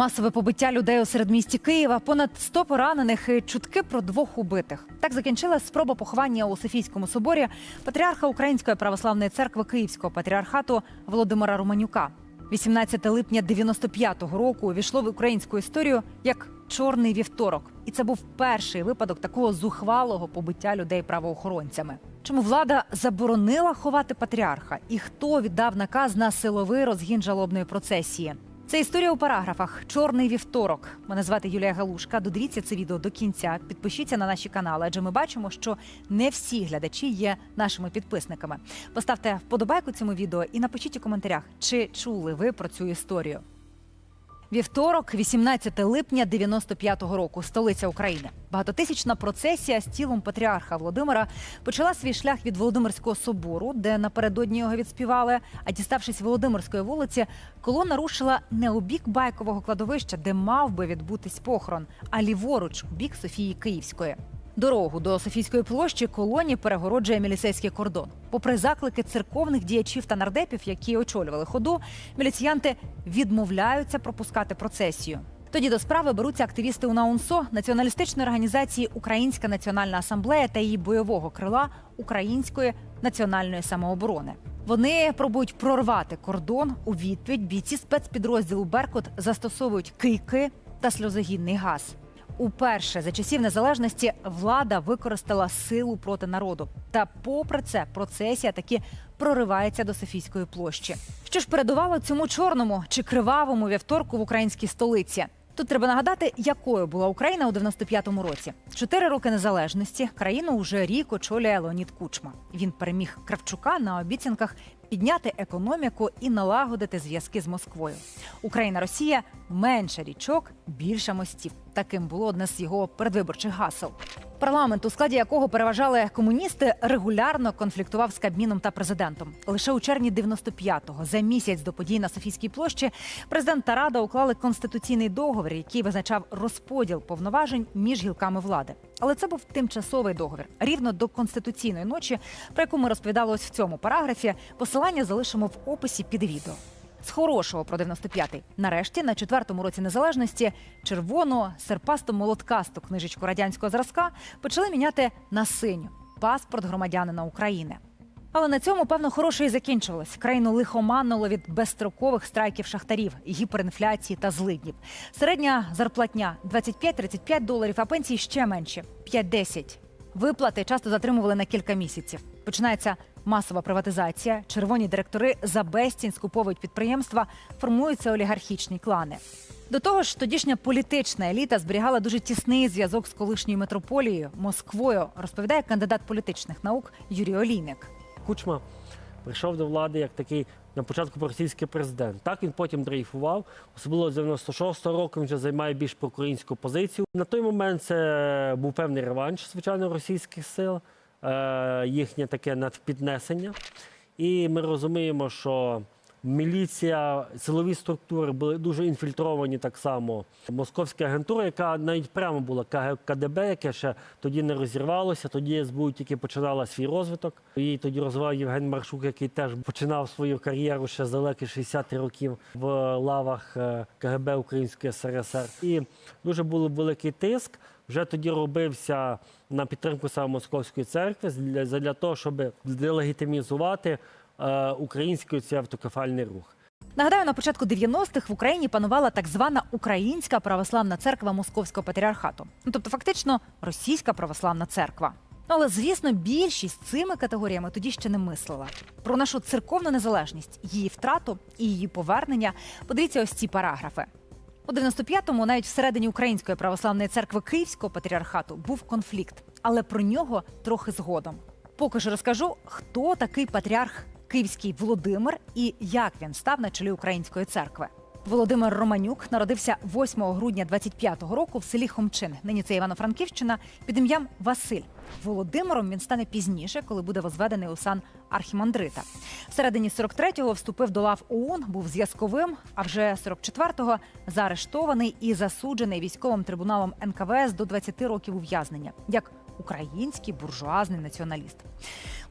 Масове побиття людей у середмісті Києва, понад 100 поранених і чутки про двох убитих. Так закінчилась спроба поховання у Софійському соборі патріарха Української православної церкви Київського патріархату Володимира Романюка. 18 липня 95-го року увійшло в українську історію як чорний вівторок, і це був перший випадок такого зухвалого побиття людей правоохоронцями. Чому влада заборонила ховати патріарха, і хто віддав наказ на силовий розгін жалобної процесії? Це історія у параграфах. Чорний вівторок. Мене звати Юлія Галушка. Додивіться це відео до кінця. Підпишіться на наші канали, адже ми бачимо, що не всі глядачі є нашими підписниками. Поставте вподобайку цьому відео і напишіть у коментарях, чи чули ви про цю історію. Вівторок, 18 липня 95-го року, столиця України. Багатотисячна процесія з тілом патріарха Володимира почала свій шлях від Володимирського собору, де напередодні його відспівали. А діставшись Володимирської вулиці, колона рушила не у бік байкового кладовища, де мав би відбутись похорон, а ліворуч у бік Софії Київської. Дорогу до Софійської площі колоні перегороджує міліцейський кордон. Попри заклики церковних діячів та нардепів, які очолювали ходу, міліціянти відмовляються пропускати процесію. Тоді до справи беруться активісти УНАУНСО, націоналістичної організації Українська національна асамблея та її бойового крила Української національної самооборони. Вони пробують прорвати кордон у відповідь. Бійці спецпідрозділу Беркут застосовують кийки та сльозогінний газ. Уперше за часів незалежності влада використала силу проти народу. Та, попри це, процесія таки проривається до Софійської площі. Що ж передувало цьому чорному чи кривавому вівторку в українській столиці? Тут треба нагадати, якою була Україна у 95-му році. Чотири роки незалежності країну уже рік очолює Леонід Кучма. Він переміг Кравчука на обіцянках підняти економіку і налагодити зв'язки з Москвою. Україна Росія менше річок, більше мостів. Таким було одне з його передвиборчих гасел. Парламент, у складі якого переважали комуністи, регулярно конфліктував з Кабміном та президентом. Лише у червні 95-го, за місяць до подій на Софійській площі, президент та рада уклали конституційний договір, який визначав розподіл повноважень між гілками влади. Але це був тимчасовий договір. Рівно до конституційної ночі, про яку ми розповідали ось в цьому параграфі. Посилання залишимо в описі під відео. З хорошого про 95-й. Нарешті, на четвертому році незалежності, червону серпасту молоткасту книжечку радянського зразка почали міняти на синю паспорт громадянина України. Але на цьому, певно, хороше і закінчилось. Країну лихоманило від безстрокових страйків шахтарів, гіперінфляції та злиднів. Середня зарплатня 25-35 доларів, а пенсії ще менші 5-10. Виплати часто затримували на кілька місяців. Починається масова приватизація. Червоні директори за безцінь скуповують підприємства, формуються олігархічні клани. До того ж, тодішня політична еліта зберігала дуже тісний зв'язок з колишньою метрополією Москвою, розповідає кандидат політичних наук Юрій Олійник. Кучма прийшов до влади як такий на початку російський президент. Так він потім дрейфував, особливо з 96-го року він вже займає більш проукраїнську позицію. На той момент це був певний реванш, звичайно, російських сил, їхнє таке надпіднесення. І ми розуміємо, що міліція, силові структури були дуже інфільтровані так само. Московська агентура, яка навіть прямо була КДБ, яке ще тоді не розірвалося, тоді СБУ тільки починала свій розвиток. Її тоді розвивав Євген Маршук, який теж починав свою кар'єру ще з далеких 60 років в лавах е, КГБ Української СРСР. І дуже був великий тиск. Вже тоді робився на підтримку саме московської церкви для, для того, щоб делегітимізувати е, український цей автокефальний рух. Нагадаю, на початку 90-х в Україні панувала так звана Українська православна церква Московського патріархату. Ну тобто, фактично, російська православна церква. Ну, але звісно, більшість цими категоріями тоді ще не мислила. Про нашу церковну незалежність, її втрату і її повернення. Подивіться ось ці параграфи. У 95-му навіть всередині Української православної церкви Київського патріархату був конфлікт, але про нього трохи згодом. Поки ж розкажу, хто такий патріарх Київський Володимир і як він став на чолі української церкви. Володимир Романюк народився 8 грудня 25-го року в селі Хомчин. Нині це Івано-Франківщина під ім'ям Василь. Володимиром він стане пізніше, коли буде возведений у сан архімандрита. Всередині 43-го вступив до лав ОУН, був зв'язковим. А вже 44-го заарештований і засуджений військовим трибуналом НКВС до 20 років ув'язнення як український буржуазний націоналіст.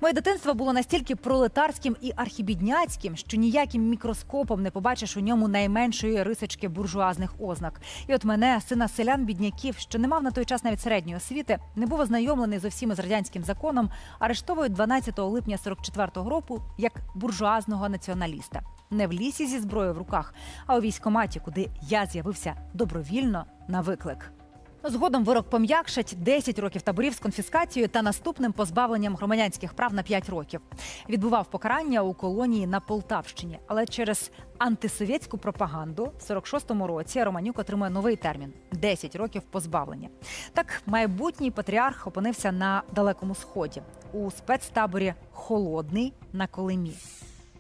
Моє дитинство було настільки пролетарським і архібідняцьким, що ніяким мікроскопом не побачиш у ньому найменшої рисочки буржуазних ознак. І от мене, сина селян бідняків, що не мав на той час навіть середньої освіти, не був ознайомлений з усім із радянським законом, арештовують 12 липня 44-го року як буржуазного націоналіста. Не в лісі зі зброєю в руках, а у військкоматі, куди я з'явився добровільно на виклик. Згодом вирок пом'якшать 10 років таборів з конфіскацією та наступним позбавленням громадянських прав на 5 років. Відбував покарання у колонії на Полтавщині, але через антисовєтську пропаганду в 46-му році Романюк отримує новий термін 10 років позбавлення. Так, майбутній патріарх опинився на далекому сході у спецтаборі Холодний на Колимі.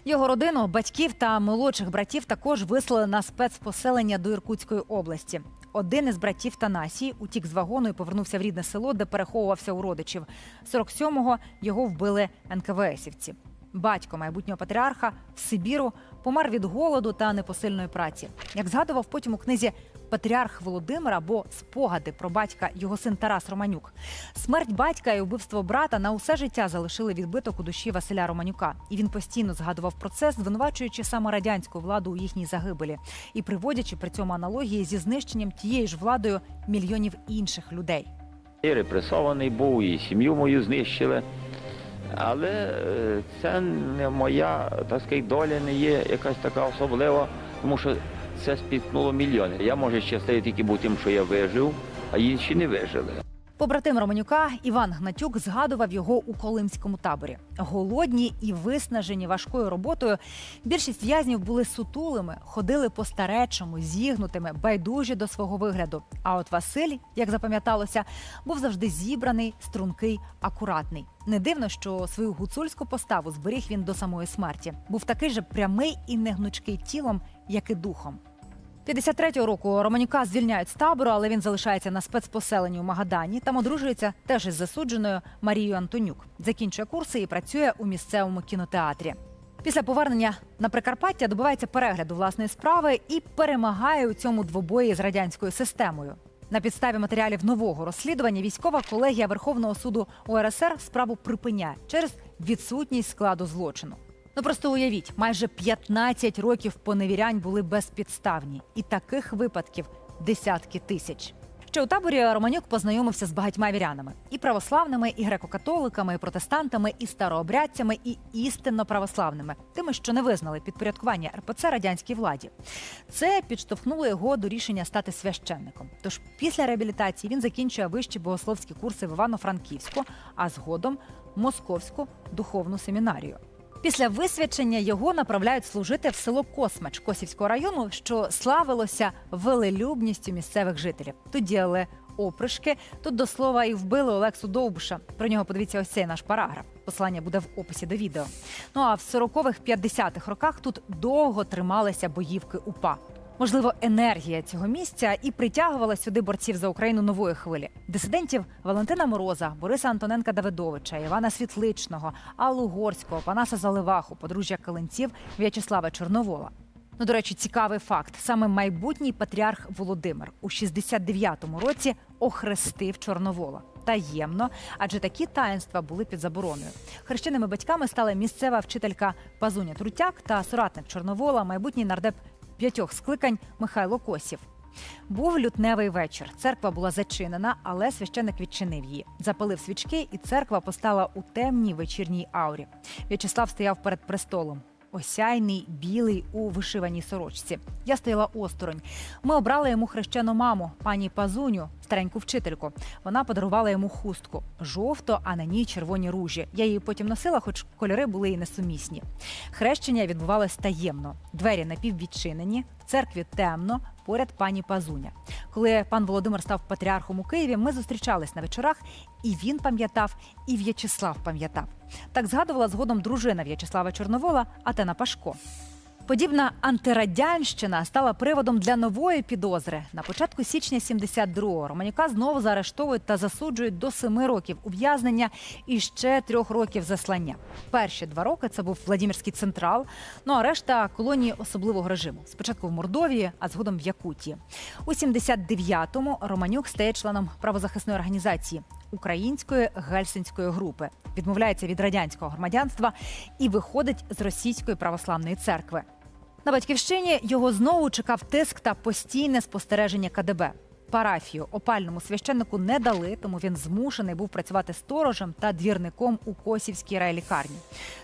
Його родину, батьків та молодших братів також вислали на спецпоселення до Іркутської області. Один із братів Танасій утік з вагону і повернувся в рідне село, де переховувався у родичів. 47-го його вбили НКВСівці. Батько майбутнього патріарха в Сибіру помер від голоду та непосильної праці. Як згадував потім у книзі Патріарх Володимир або спогади про батька його син Тарас Романюк. Смерть батька і вбивство брата на усе життя залишили відбиток у душі Василя Романюка, і він постійно згадував про це, звинувачуючи саме радянську владу у їхній загибелі і приводячи при цьому аналогії зі знищенням тією ж владою мільйонів інших людей. І репресований був, і сім'ю мою знищили. Але е, це не моя так сказати, доля не є якась така особлива, тому що це спіткнуло мільйони. Я можу щасливий тільки бути тим, що я вижив, а інші не вижили. Побратим Романюка Іван Гнатюк згадував його у Колимському таборі. Голодні і виснажені важкою роботою. Більшість в'язнів були сутулими, ходили по старечому, зігнутими, байдужі до свого вигляду. А от Василь, як запам'яталося, був завжди зібраний, стрункий, акуратний. Не дивно, що свою гуцульську поставу зберіг він до самої смерті. Був такий же прямий і негнучкий тілом, як і духом. 53-го року Романюка звільняють з табору, але він залишається на спецпоселенні у Магадані. Там одружується теж із засудженою Марією Антонюк. Закінчує курси і працює у місцевому кінотеатрі. Після повернення на Прикарпаття добивається перегляду власної справи і перемагає у цьому двобої з радянською системою. На підставі матеріалів нового розслідування військова колегія Верховного суду УРСР справу припиняє через відсутність складу злочину. Ну просто уявіть, майже 15 років поневірянь були безпідставні, і таких випадків десятки тисяч. Ще у таборі Романюк познайомився з багатьма вірянами і православними, і греко-католиками, і протестантами, і старообрядцями, і істинно православними, тими, що не визнали підпорядкування РПЦ радянській владі. Це підштовхнуло його до рішення стати священником. Тож після реабілітації він закінчує вищі богословські курси в Івано-Франківську, а згодом Московську духовну семінарію. Після висвячення його направляють служити в село Космач Косівського району, що славилося велелюбністю місцевих жителів. Тут діяли опришки. Тут до слова і вбили Олексу Довбуша. Про нього подивіться ось цей наш параграф. Послання буде в описі до відео. Ну а в 40-х, 50-х роках тут довго трималися боївки УПА. Можливо, енергія цього місця і притягувала сюди борців за Україну нової хвилі. Дисидентів Валентина Мороза, Бориса Антоненка Давидовича, Івана Світличного, Аллу Горського, Панаса Заливаху, подружжя Калинців, В'ячеслава Чорновола. Ну, до речі, цікавий факт: саме майбутній патріарх Володимир у 69-му році охрестив Чорновола. Таємно, адже такі таїнства були під забороною. Хрещеними батьками стала місцева вчителька Пазуня Трутяк та соратник Чорновола, майбутній нардеп п'ятьох скликань Михайло Косів. Був лютневий вечір. Церква була зачинена, але священик відчинив її. Запалив свічки, і церква постала у темній вечірній аурі. В'ячеслав стояв перед престолом. Осяйний, білий у вишиваній сорочці. Я стояла осторонь. Ми обрали йому хрещену маму, пані Пазуню, стареньку вчительку. Вона подарувала йому хустку жовто, а на ній червоні ружі. Я її потім носила, хоч кольори були і несумісні. Хрещення відбувалось таємно. Двері напіввідчинені, в церкві темно, поряд пані Пазуня. Коли пан Володимир став патріархом у Києві, ми зустрічались на вечорах, і він пам'ятав, і В'ячеслав пам'ятав. Так згадувала згодом дружина В'ячеслава Чорновола Атена Пашко. Подібна антирадянщина стала приводом для нової підозри. На початку січня 72-го Романюка знову заарештовують та засуджують до семи років ув'язнення і ще трьох років заслання. Перші два роки це був Владимирський централ, ну а решта колонії особливого режиму. Спочатку в Мордовії, а згодом в Якутії. У 79-му Романюк стає членом правозахисної організації української гельсинської групи, відмовляється від радянського громадянства і виходить з російської православної церкви. На батьківщині його знову чекав тиск та постійне спостереження КДБ. Парафію опальному священнику не дали, тому він змушений був працювати сторожем та двірником у Косівській райлікарні.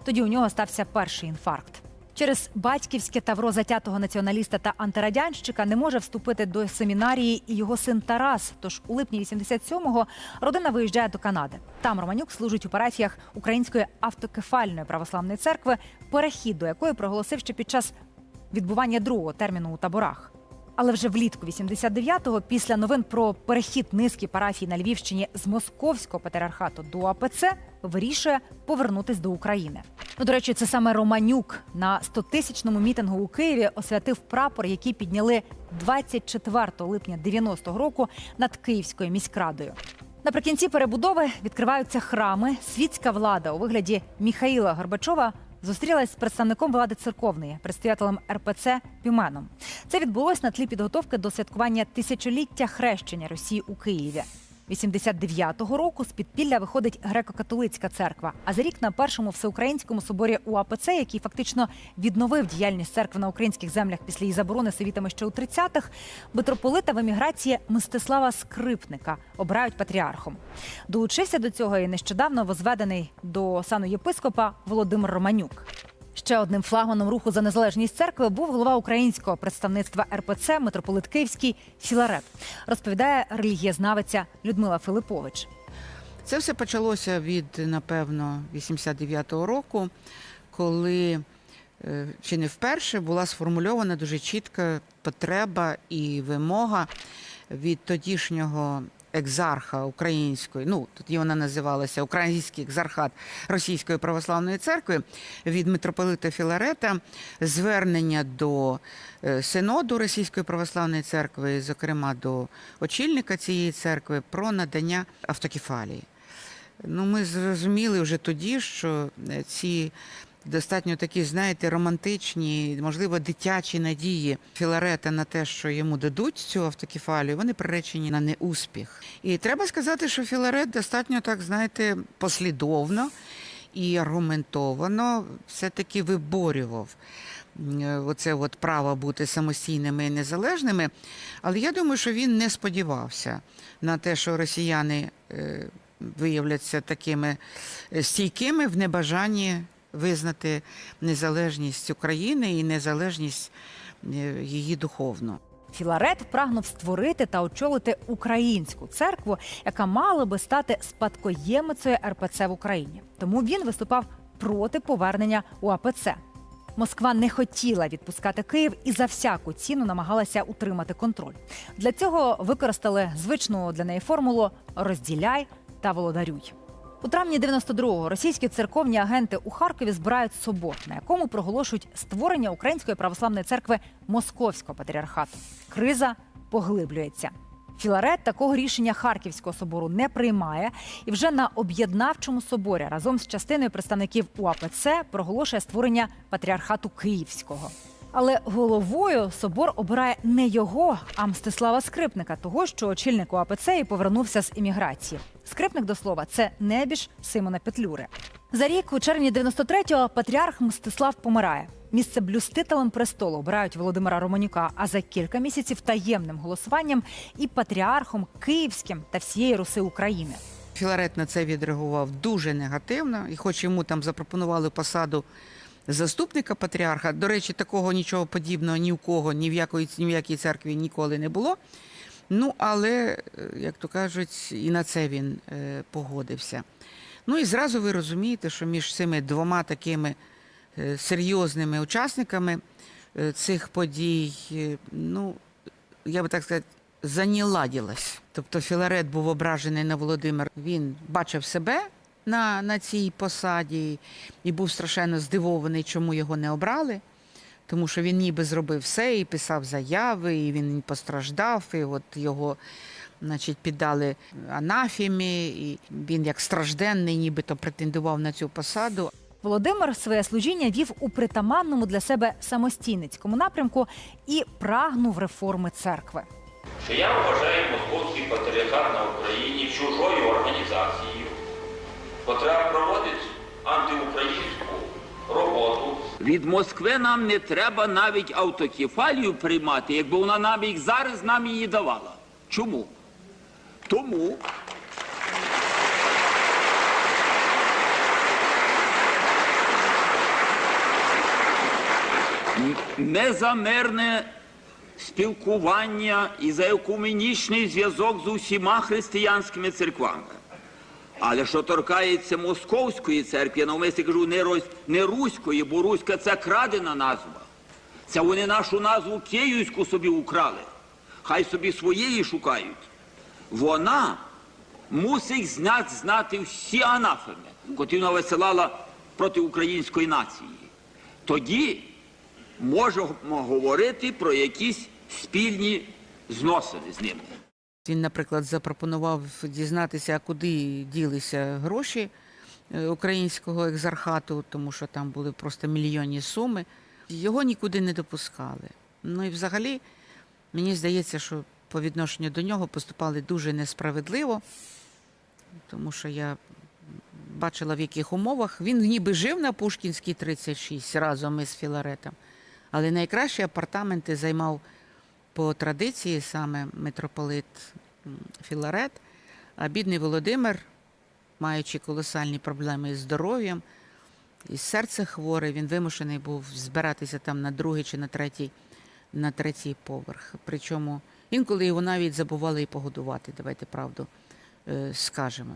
Тоді у нього стався перший інфаркт. Через батьківське тавро затятого націоналіста та антирадянщика не може вступити до семінарії і його син Тарас. Тож у липні 87-го родина виїжджає до Канади. Там Романюк служить у парафіях Української автокефальної православної церкви, перехід до якої проголосив ще під час відбування другого терміну у таборах. Але вже влітку 89-го, після новин про перехід низки парафій на Львівщині з московського патріархату до АПЦ, вирішує повернутись до України. Ну, до речі, це саме Романюк на 100-тисячному мітингу у Києві освятив прапор, який підняли 24 липня 90-го року над Київською міськрадою. Наприкінці перебудови відкриваються храми. Світська влада у вигляді Міхаїла Горбачова зустрілась з представником влади церковної, предстоятелем РПЦ Піменом. Це відбулось на тлі підготовки до святкування тисячоліття хрещення Росії у Києві. 89-го року з підпілля виходить греко-католицька церква. А за рік на першому всеукраїнському соборі УАПЦ, який фактично відновив діяльність церкви на українських землях після її заборони совітами ще у 30-х, митрополита в еміграції Мстислава Скрипника обирають патріархом. Долучився до цього і нещодавно возведений до сану єпископа Володимир Романюк. Ще одним флагманом руху за незалежність церкви був голова українського представництва РПЦ митрополит Київський Філарет. Розповідає релігієзнавиця Людмила Филипович. Це все почалося від, напевно, 89-го року, коли е, чи не вперше була сформульована дуже чітка потреба і вимога від тодішнього екзарха української, ну тоді вона називалася Український екзархат Російської православної церкви від митрополита Філарета звернення до е, синоду Російської православної церкви, зокрема до очільника цієї церкви, про надання автокефалії. Ну, ми зрозуміли вже тоді, що е, ці достатньо такі, знаєте, романтичні, можливо, дитячі надії Філарета на те, що йому дадуть цю автокефалію, вони приречені на неуспіх. І треба сказати, що Філарет достатньо так, знаєте, послідовно і аргументовано все-таки виборював оце от право бути самостійними і незалежними. Але я думаю, що він не сподівався на те, що росіяни е, виявляться такими е, стійкими в небажанні визнати незалежність України і незалежність е, її духовну. Філарет прагнув створити та очолити українську церкву, яка мала би стати спадкоємицею РПЦ в Україні. Тому він виступав проти повернення у АПЦ. Москва не хотіла відпускати Київ і за всяку ціну намагалася утримати контроль. Для цього використали звичну для неї формулу розділяй та володарюй. У травні 92-го російські церковні агенти у Харкові збирають собор, на якому проголошують створення Української православної церкви Московського патріархату. Криза поглиблюється. Філарет такого рішення Харківського собору не приймає і вже на об'єднавчому соборі разом з частиною представників УАПЦ проголошує створення патріархату Київського. Але головою собор обирає не його, а Мстислава Скрипника, того, що очільник УАПЦ і повернувся з імміграції. Скрипник до слова це небіж Симона Петлюри. За рік, у червні 93-го, патріарх Мстислав помирає. Місце блюстителем престолу обирають Володимира Романюка, а за кілька місяців таємним голосуванням і патріархом Київським та всієї Руси України. Філарет на це відреагував дуже негативно, і хоч йому там запропонували посаду заступника патріарха, до речі, такого нічого подібного ні в кого, ні в якої ні в якій церкві ніколи не було. Ну, але, е, як то кажуть, і на це він е, погодився. Ну і зразу ви розумієте, що між цими двома такими е, серйозними учасниками цих подій, ну, я би так сказати, заніладілась. Тобто Філарет був ображений на Володимир. Він бачив себе на, на цій посаді і був страшенно здивований, чому його не обрали. Тому що він ніби зробив все і писав заяви, і він постраждав, і от його значить, піддали анафімі, і він як стражденний, нібито претендував на цю посаду. Володимир своє служіння вів у притаманному для себе самостійницькому напрямку і прагнув реформи церкви. що я вважаю Московський патріархат на Україні чужою організацією, котра проводить антиукраїнську роботу Від Москви нам не треба навіть автокефалію приймати, якби вона нам їх зараз нам її давала. Чому? Тому, м- не за мирне спілкування і за екуменічний зв'язок з усіма християнськими церквами. Але що торкається московської церкви, я навмисне кажу не, рось, не руської, бо руська це крадена назва. Це вони нашу назву київську собі украли. Хай собі своєї шукають. Вона мусить знати, знати всі анафеми, котрі вона висилала проти української нації. Тоді можемо говорити про якісь спільні зносини з ними. Він, наприклад, запропонував дізнатися, куди ділися гроші е, українського екзархату, тому що там були просто мільйонні суми. Його нікуди не допускали. Ну і взагалі, мені здається, що по відношенню до нього поступали дуже несправедливо, тому що я бачила, в яких умовах. Він ніби жив на Пушкінській 36 разом із Філаретом, але найкращі апартаменти займав по традиції саме митрополит Філарет, а бідний Володимир, маючи колосальні проблеми із здоров'ям, і серце хворе, він вимушений був збиратися там на другий чи на третій, на третій поверх. Причому інколи його навіть забували і погодувати, давайте правду е, скажемо.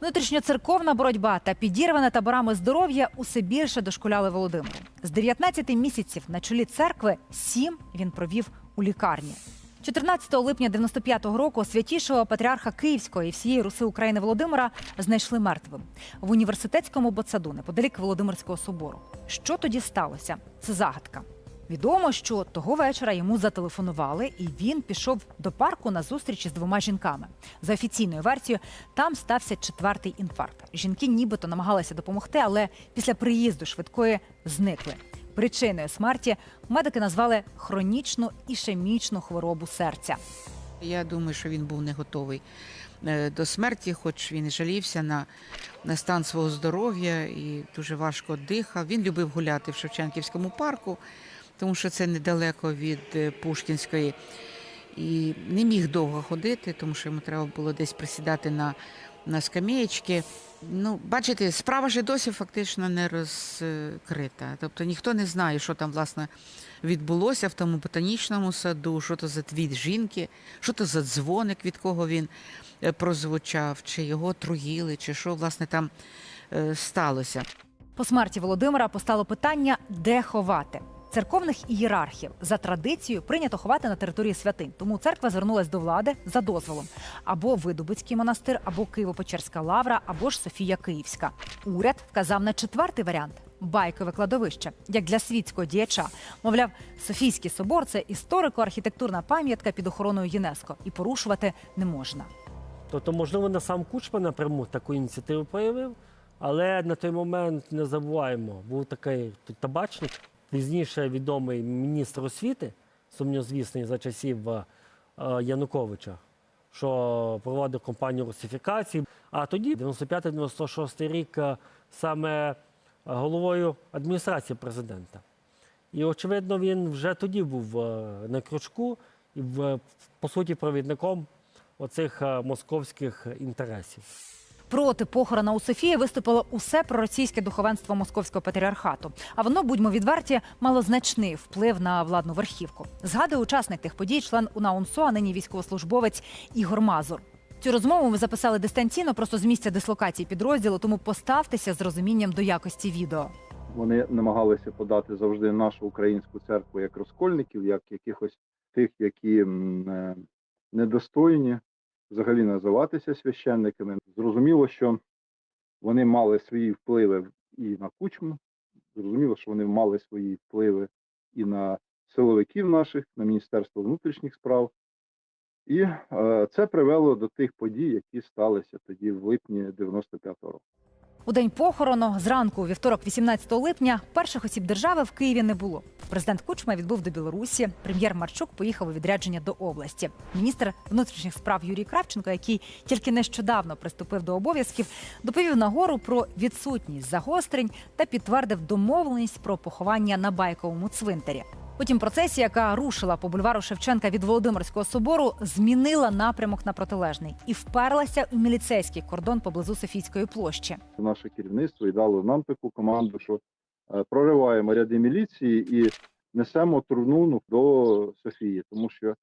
Внутрішньоцерковна боротьба та підірване таборами здоров'я усе більше дошкуляли Володимиру. З 19 місяців на чолі церкви сім він провів у лікарні. 14 липня 95-го року святішого патріарха Київського і всієї Руси України Володимира знайшли мертвим в університетському ботсаду неподалік Володимирського собору. Що тоді сталося? Це загадка. Відомо, що того вечора йому зателефонували, і він пішов до парку на зустріч із двома жінками. За офіційною версією, там стався четвертий інфаркт. Жінки нібито намагалися допомогти, але після приїзду швидкої зникли. Причиною смерті медики назвали хронічну ішемічну хворобу серця. Я думаю, що він був не готовий е, до смерті, хоч він і жалівся на, на стан свого здоров'я і дуже важко дихав. Він любив гуляти в Шевченківському парку, тому що це недалеко від е, Пушкінської. І не міг довго ходити, тому що йому треба було десь присідати на, на скамеєчки. Ну, бачите, справа ж досі фактично не розкрита. Тобто ніхто не знає, що там власне відбулося в тому ботанічному саду, що то за твіт жінки, що то за дзвоник, від кого він е, прозвучав, чи його труїли, чи що власне там е, сталося. По смерті Володимира постало питання, де ховати. Церковних ієрархів за традицією прийнято ховати на території святинь. Тому церква звернулась до влади за дозволом або Видубицький монастир, або Києво-Печерська лавра, або ж Софія Київська. Уряд вказав на четвертий варіант байкове кладовище, як для світського діяча. Мовляв, Софійський собор це історико-архітектурна пам'ятка під охороною ЮНЕСКО і порушувати не можна. Тобто, можливо, не сам Кучма напряму таку ініціативу проявив, але на той момент не забуваємо, був такий табачник, пізніше відомий міністр освіти, сумнозвісний за часів е, Януковича, що проводив кампанію русифікації. А тоді, 95-96 рік, е, саме головою адміністрації президента. І, очевидно, він вже тоді був е, на крючку і, по суті, провідником оцих е, московських інтересів. Проти похорона у Софії виступило усе проросійське духовенство московського патріархату. А воно, будьмо відверті, мало значний вплив на владну верхівку. Згадує учасник тих подій, член УНАУНСО, а нині військовослужбовець Ігор Мазур. Цю розмову ми записали дистанційно, просто з місця дислокації підрозділу. Тому поставтеся з розумінням до якості відео. Вони намагалися подати завжди нашу українську церкву як розкольників, як якихось тих, які е, недостойні взагалі називатися священниками. Зрозуміло, що вони мали свої впливи і на кучму. Зрозуміло, що вони мали свої впливи і на силовиків наших, на Міністерство внутрішніх справ. І е, це привело до тих подій, які сталися тоді в липні 95-го року. У день похорону зранку, вівторок, 18 липня, перших осіб держави в Києві не було. Президент Кучма відбув до Білорусі. Прем'єр Марчук поїхав у відрядження до області. Міністр внутрішніх справ Юрій Кравченко, який тільки нещодавно приступив до обов'язків, доповів нагору про відсутність загострень та підтвердив домовленість про поховання на байковому цвинтарі. Потім процесія, яка рушила по бульвару Шевченка від Володимирського собору, змінила напрямок на протилежний і вперлася у міліцейський кордон поблизу Софійської площі. Наше керівництво і дало нам таку команду, що е, прориваємо ряди міліції і несемо труну ну, до Софії, тому що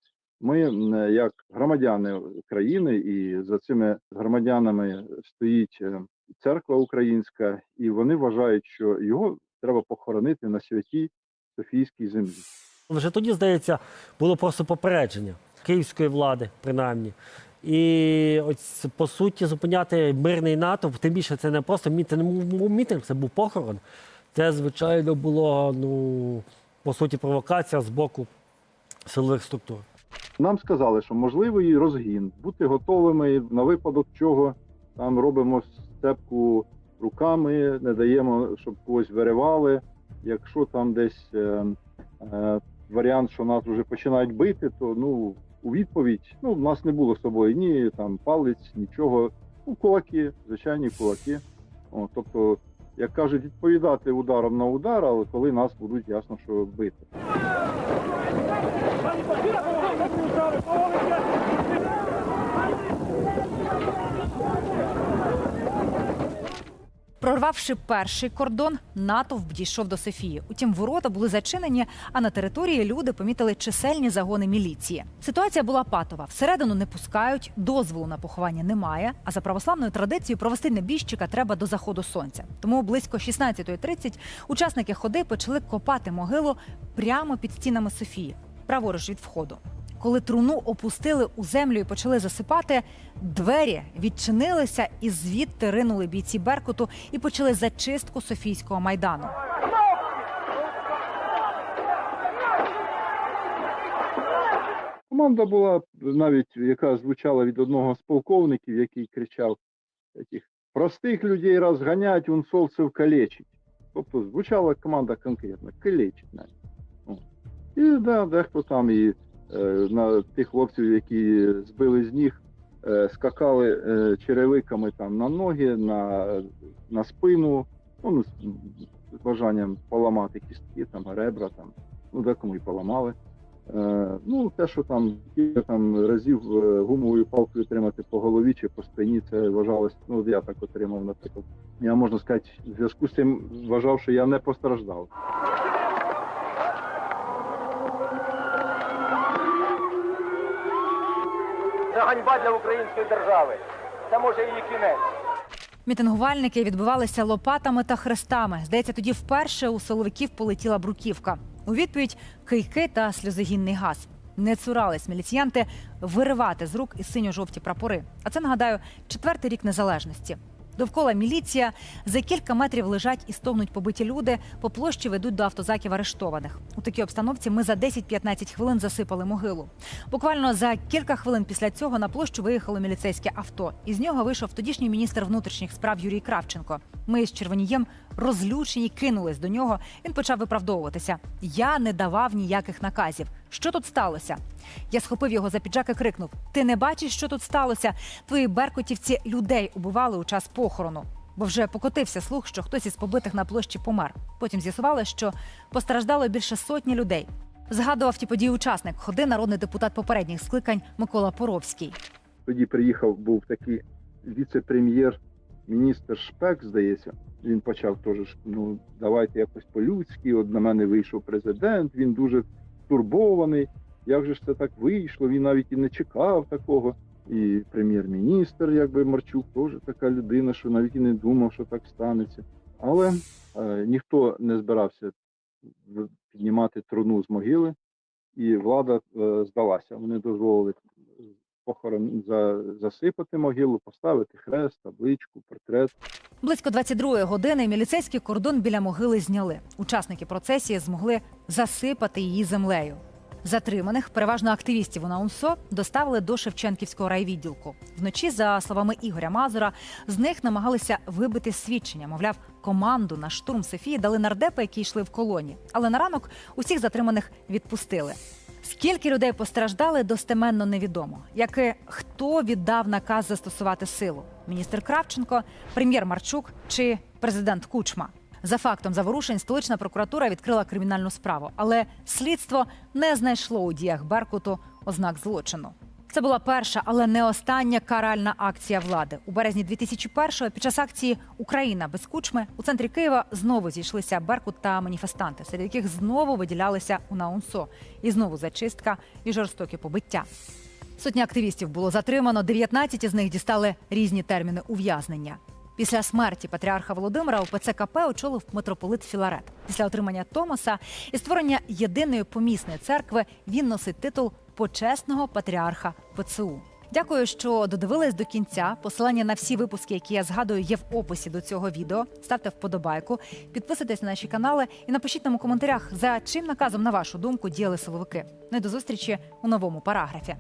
ми, як громадяни країни, і за цими громадянами стоїть е, церква українська, і вони вважають, що його треба похоронити на святій Софійській землі. Вже тоді, здається, було просто попередження київської влади, принаймні. І ось по суті зупиняти мирний натовп, тим більше це не просто мітинг, мітинг, це був похорон. Це, звичайно, було ну, по суті провокація з боку силових структур. Нам сказали, що можливий розгін, бути готовими на випадок чого там робимо степку руками, не даємо, щоб когось виривали. Якщо там десь е, е, варіант, що нас вже починають бити, то ну у відповідь ну в нас не було з собою ні там палець, нічого. Ну, кулаки, звичайні кулаки. О, тобто, як кажуть, відповідати ударом на удар, але коли нас будуть ясно, що бити. Прорвавши перший кордон, натовп дійшов до Софії. Утім, ворота були зачинені, а на території люди помітили чисельні загони міліції. Ситуація була патова. Всередину не пускають, дозволу на поховання немає. А за православною традицією провести небіжчика треба до заходу сонця. Тому близько 16.30 учасники ходи почали копати могилу прямо під стінами Софії, праворуч від входу. Коли труну опустили у землю і почали засипати, двері відчинилися і звідти ринули бійці Беркуту і почали зачистку Софійського майдану. Команда була навіть, яка звучала від одного з полковників, який кричав таких простих людей розганять, он солнцев калечить. Тобто звучала команда конкретно калечить навіть. І да, дехто там і на тих хлопців, які збили з ніг, е, скакали е, черевиками там на ноги, на, на спину, ну, ну, з, бажанням поламати кістки, там, ребра, там, ну, декому і поламали. Е, ну, те, що там кілька там разів е, гумовою палкою тримати по голові чи по спині, це вважалось, ну, я так отримав, наприклад. Я можна сказати, в зв'язку з цим вважав, що я не постраждав. Це ганьба для української держави. Це може її кінець. Мітингувальники відбивалися лопатами та хрестами. Здається, тоді вперше у силовиків полетіла бруківка. У відповідь кийки та сльозогінний газ. Не цурались міліціянти виривати з рук і синьо-жовті прапори. А це нагадаю четвертий рік незалежності. Довкола міліція за кілька метрів лежать і стогнуть побиті люди. По площі ведуть до автозаків арештованих. У такій обстановці ми за 10-15 хвилин засипали могилу. Буквально за кілька хвилин після цього на площу виїхало міліцейське авто. Із нього вийшов тодішній міністр внутрішніх справ Юрій Кравченко. Ми з Червонієм розлючені кинулись до нього. Він почав виправдовуватися. Я не давав ніяких наказів. Що тут сталося? Я схопив його за піджак і крикнув: Ти не бачиш, що тут сталося? Твої беркутівці людей убивали у час похорону. Бо вже покотився слух, що хтось із побитих на площі помер. Потім з'ясували, що постраждало більше сотні людей. Згадував ті події учасник, ходи народний депутат попередніх скликань Микола Поровський. Тоді приїхав, був такий віце-прем'єр, міністр Шпек, здається. Він почав теж, ну давайте якось по-людськи. От на мене вийшов президент, він дуже турбований. Як же ж це так вийшло? Він навіть і не чекав такого. І прем'єр-міністр, якби Марчук, теж така людина, що навіть і не думав, що так станеться. Але е, ніхто не збирався піднімати труну з могили, і влада е, здалася. Вони дозволили похорон за, засипати могилу, поставити хрест, табличку, портрет. Близько 22-ї години міліцейський кордон біля могили зняли. Учасники процесії змогли засипати її землею. Затриманих, переважно активістів УНАУНСО, доставили до Шевченківського райвідділку. Вночі, за словами Ігоря Мазура, з них намагалися вибити свідчення. Мовляв, команду на штурм Софії дали нардепи, які йшли в колоні. Але на ранок усіх затриманих відпустили. Скільки людей постраждали, достеменно невідомо. Як і хто віддав наказ застосувати силу: міністр Кравченко, прем'єр Марчук чи президент Кучма. За фактом заворушень столична прокуратура відкрила кримінальну справу, але слідство не знайшло у діях Беркуту ознак злочину. Це була перша, але не остання каральна акція влади. У березні 2001-го під час акції Україна без кучми у центрі Києва знову зійшлися Беркут та маніфестанти, серед яких знову виділялися УНАУНСО. І знову зачистка і жорстокі побиття. Сотні активістів було затримано, 19 із них дістали різні терміни ув'язнення. Після смерті патріарха Володимира УПЦ КП очолив митрополит Філарет. Після отримання Томоса і створення єдиної помісної церкви він носить титул почесного патріарха ПЦУ. Дякую, що додивились до кінця. Посилання на всі випуски, які я згадую, є в описі до цього відео. Ставте вподобайку, підписуйтесь на наші канали і напишіть нам у коментарях, за чим наказом, на вашу думку, діяли силовики. Ну і до зустрічі у новому параграфі.